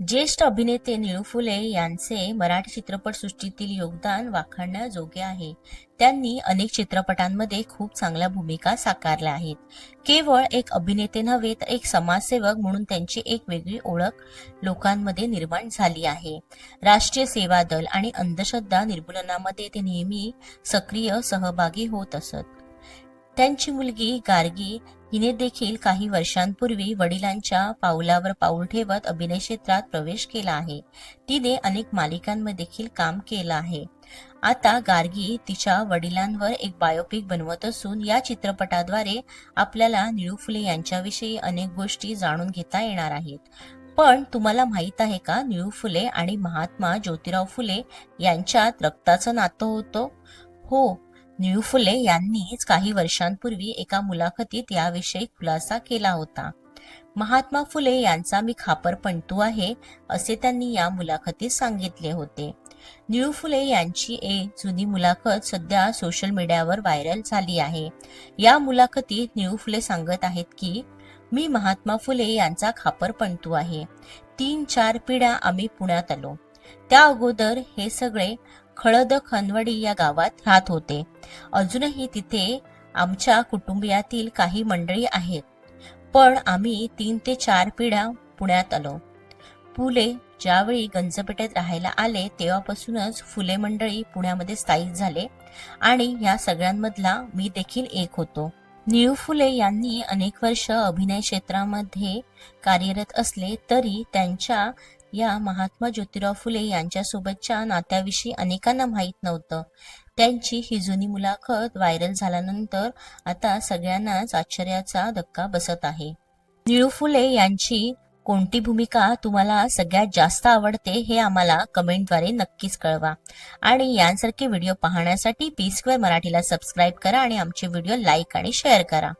ज्येष्ठ अभिनेते निळू फुले यांचे मराठी चित्रपटसृष्टीतील योगदान वाखाणण्याजोगे आहे. त्यांनी अनेक चित्रपटांमध्ये खूप चांगल्या भूमिका साकारल्या आहेत. केवळ एक अभिनेते नव्हे तर एक समाजसेवक म्हणून त्यांची एक वेगळी ओळख लोकांमध्ये निर्माण झाली आहे. राष्ट्रीय सेवा दल आणि अंधश्रद्धा निर्मूलनामध्ये ते नेहमी सक्रिय सहभागी होत असत. त्यांची मुलगी गार्गी हिने देखील काही वर्षांपूर्वी वडिलांच्या पाऊलावर पाऊल ठेवत अभिनय क्षेत्रात प्रवेश केला आहे. तिने अनेक मालिकांमध्ये देखील काम केलं आहे. आता गार्गी तिच्या वडिलांवर एक बायोपिक बनवत असून या चित्रपटाद्वारे आपल्याला निळू फुले यांच्याविषयी अनेक गोष्टी जाणून घेता येणार आहेत. पण तुम्हाला माहीत आहे का निळू फुले आणि महात्मा ज्योतिराव फुले यांच्यात रक्ताचं नातं होतं? हो निळू फुले यांनीच काही वर्षांपूर्वी एका मुलाखतीत याविषयी खुलासा केला होता. महात्मा फुले यांचा मी खापर पणतू आहे असे त्यांनी या मुलाखतीत सांगितले होते. निळू फुले यांची एक जुनी मुलाखत सध्या सोशल मीडियावर व्हायरल झाली आहे. या मुलाखतीत निळू फुले सांगत आहेत की मी महात्मा फुले यांचा खापर पणतू आहे. तीन चार पिढ्या आम्ही पुण्यात आलो. त्या अगोदर हे सगळे खळद खनवडी या गावात राहत होते. अजूनही तिथे आमच्या कुटुंबियातील काही मंडळी आहेत. पण आम्ही तीन ते चार पिढ्या पुण्यात आलो. फुले ज्यावेळी गंजपेठेत राहायला आले तेव्हापासूनच फुले मंडळी पुण्यामध्ये स्थायिक झाले आणि या सगळ्यांमधला मी देखील एक होतो. निळू फुले यांनी अनेक वर्ष अभिनय क्षेत्रामध्ये कार्यरत असले तरी त्यांच्या या महात्मा ज्योतिराव फुले यांच्यासोबतच्या नात्याविषयी अनेकांना माहीत नव्हतं. त्यांची ही जुनी मुलाखत व्हायरल झाल्यानंतर आता सगळ्यांनाच आश्चर्याचा धक्का बसत आहे. निळू फुले यांची कोणती भूमिका तुम्हाला सगळ्यात जास्त आवडते हे आम्हाला कमेंटद्वारे नक्कीच कळवा. आणि यांसारखे व्हिडिओ पाहण्यासाठी पी स्क्वेअर मराठीला सबस्क्राईब करा आणि आमचे व्हिडिओ लाईक आणि शेअर करा.